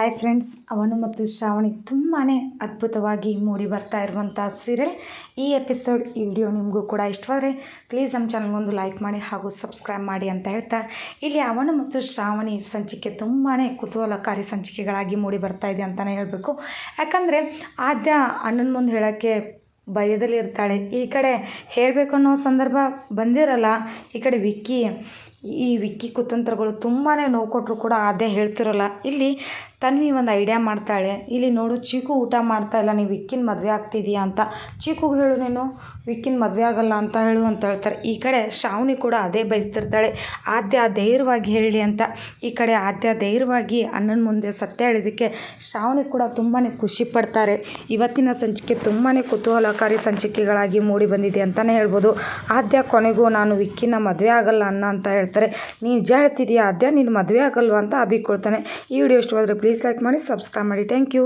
Hi friends ಅವನು ಮತ್ತು ಶ್ರಾವಣಿ ತುಂಬಾ ಅದ್ಭುತವಾಗಿ ಮೂಡಿ ಬರ್ತಾ ಇರುವಂಥ ಸೀರಿಯಲ್ ಈ ಎಪಿಸೋಡ್ ಈ ವಿಡಿಯೋ ನಿಮಗೂ ಕೂಡ ಇಷ್ಟವಾದರೆ ಪ್ಲೀಸ್ ನಮ್ಮ ಚಾನಲ್ಗೊಂದು ಲೈಕ್ ಮಾಡಿ ಹಾಗೂ ಸಬ್ಸ್ಕ್ರೈಬ್ ಮಾಡಿ ಅಂತ ಹೇಳ್ತಾ ಇಲ್ಲಿ ಅವನು ಮತ್ತು ಶ್ರಾವಣಿ ಸಂಚಿಕೆ ತುಂಬಾ ಕುತೂಹಲಕಾರಿ ಸಂಚಿಕೆಗಳಾಗಿ ಮೂಡಿ ಬರ್ತಾ ಇದೆ ಅಂತಲೇ ಹೇಳಬೇಕು. ಯಾಕಂದರೆ ಆದ್ಯ ಅಣ್ಣನ ಮುಂದೆ ಹೇಳೋಕ್ಕೆ ಭಯದಲ್ಲಿ ಇರ್ತಾಳೆ. ಈ ಕಡೆ ಹೇಳಬೇಕು ಅನ್ನೋ ಸಂದರ್ಭ ಬಂದಿರಲ್ಲ, ಈ ಕಡೆ ವಿಕ್ಕಿ, ಈ ವಿಕ್ಕಿ ಕುತಂತ್ರಗಳು ತುಂಬಾ ನೋವು ಕೊಟ್ಟರು ಕೂಡ ಅದೇ ಹೇಳ್ತಿರಲ್ಲ. ಇಲ್ಲಿ ತನ್ವಿ ಒಂದು ಐಡಿಯಾ ಮಾಡ್ತಾಳೆ. ಇಲ್ಲಿ ನೋಡು, ಚೀಕು ಊಟ ಮಾಡ್ತಾ ಇಲ್ಲ, ನೀವು ವಿಕ್ಕಿನ ಮದುವೆ ಆಗ್ತಿದೀಯಾ ಅಂತ. ಚೀಕುಗೆ ಹೇಳು ನೀನು, ವಿಕ್ಕಿನ ಮದುವೆ ಆಗಲ್ಲ ಅಂತ ಹೇಳು ಅಂತ ಹೇಳ್ತಾರೆ. ಈ ಕಡೆ ಶ್ರಾವಣಿ ಕೂಡ ಅದೇ ಬಯಸ್ತಿರ್ತಾಳೆ ಆದ್ಯ, ಧೈರ್ಯವಾಗಿ ಹೇಳಿ ಅಂತ. ಈ ಕಡೆ ಆದ್ಯ, ಧೈರ್ಯವಾಗಿ ಅಣ್ಣನ ಮುಂದೆ ಸತ್ಯ ಹೇಳಿದ್ದಕ್ಕೆ ಶ್ರಾವಣಿ ಕೂಡ ತುಂಬಾ ಖುಷಿ ಪಡ್ತಾರೆ. ಇವತ್ತಿನ ಸಂಚಿಕೆ ತುಂಬಾ ಕುತೂಹಲಕಾರಿ ಸಂಚಿಕೆಗಳಾಗಿ ಮೂಡಿ ಬಂದಿದೆ ಅಂತಲೇ ಹೇಳ್ಬೋದು. ಆದ್ಯ, ಕೊನೆಗೂ ನಾನು ವಿಕ್ಕಿನ ಮದುವೆ ಆಗಲ್ಲ ಅನ್ನ ಅಂತ ಹೇಳ್ತಾರೆ. ನೀನು ನಿಜ ಹೇಳ್ತಿದೀಯಾ? ಆದ್ಯ, ನೀನು ಮದುವೆ ಆಗಲ್ವಾ? ಅಂತ ಅಭಿಕೊಳ್ತಾನೆ ಈ ವಿಡಿಯೋ ಇಷ್ಟವಾದರೆ ಪ್ಲೀಸ್ ಲೈಕ್ ಮಾಡಿ ಸಬ್ಸ್ಕ್ರೈಬ್ ಮಾಡಿ ಥ್ಯಾಂಕ್ ಯು